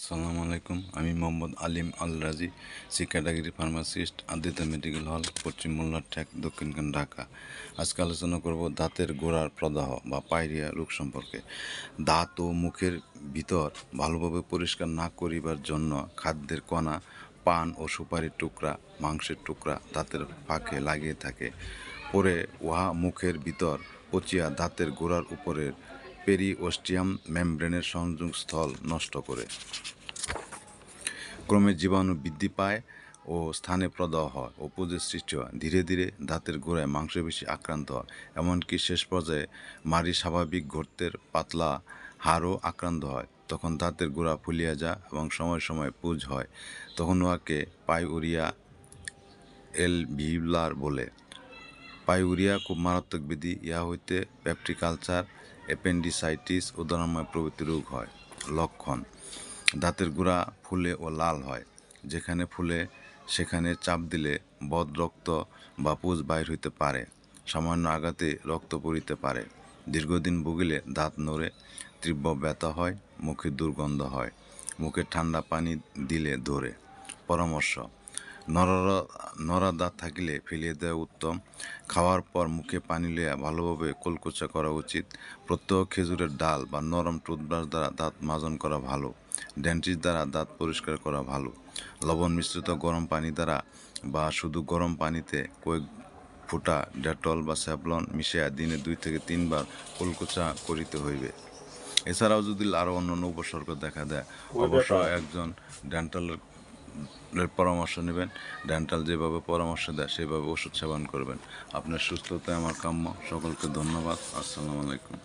আসসালামু আলাইকুম। আমি Mohammad Alim Al Razi C category pharmacist, Aditya medical hall, পশ্চিম মোল্লার ঠেক দক্ষিণখান ঢাকা। আজকে আলোচনা করব দাঁতের গোড়ার প্রদাহ বা পায়রিয়া রোগ সম্পর্কে। দাঁত ও মুখের ভিতর ভালোভাবে পরিষ্কার না করিবার জন্য খাদ্যের কণা, পান ও সুপারির টুকরা, মাংসের টুকরা দাঁতের ফাঁকে লাগিয়ে থাকে। পরে উহা মুখের ভিতর পচিয়া দাঁতের গোড়ার উপরের পেরিওস্টিয়াম মেমব্রেনের সংযোগস্থল নষ্ট করে। ক্রমে জীবাণু বৃদ্ধি পায় ও স্থানে প্রদাহ হয় ও পুজোর সৃষ্টি হয়। ধীরে ধীরে দাঁতের গোড়ায় মাংসপেশি আক্রান্ত হয়, এমনকি শেষ পর্যায়ে মারি স্বাভাবিক গর্তের পাতলা হাড়ও আক্রান্ত হয়। তখন দাঁতের গোড়া ফুলিয়া যায় এবং সময় সময় পুজ হয়, তখন উহাকে পাইউরিয়া এলভিউলার বলে। পাইউরিয়া খুব মারাত্মক বিধি ইহা হইতে প্যাপটিকালচার অ্যাপেন্ডিসাইটিস উদাহরণময় প্রভৃতি রোগ হয়, লক্ষণ। দাঁতের গোড়া ফুলে ও লাল হয়, যেখানে ফুলে, সেখানে চাপ দিলে বদ রক্ত বা পুজ বাইর হইতে পারে, সামান্য আঘাতে রক্ত পড়িতে পারে। দীর্ঘদিন ভুগিলে দাঁত নড়ে, তীব্র ব্যথা হয়, মুখে দুর্গন্ধ হয়, মুখে ঠান্ডা পানি দিলে ধরে। পরামর্শ নরর নরা দাঁত থাকিলে ফেলিয়ে দেওয়া উত্তম। খাওয়ার পর মুখে পানি লইয়া ভালোভাবে কলকুচা করা উচিত। প্রত্যহ খেজুরের ডাল বা নরম টুথব্রাশ দ্বারা দাঁত মাজন করা ভালো। ডেন্টিস্ট দ্বারা দাঁত পরিষ্কার করা ভালো। লবণ মিশ্রিত গরম পানি দ্বারা বা শুধু গরম পানিতে কয়েক ফুটা ডেটল বা স্যাভলন মিশিয়া দিনে দুই থেকে তিনবার কলকুচা করিতে হইবে। এছাড়াও যদি আরও অন্যান্য উপসর্গ দেখা দেয় অবশ্যই একজন ডেন্টালের পরামর্শ নেবেন, ডেন্টাল যেভাবে পরামর্শ দেয় সেভাবে ওষুধ সেবন করবেন। আপনার সুস্থতায় আমার কাম্য। সকলকে ধন্যবাদ। আসসালামু আলাইকুম।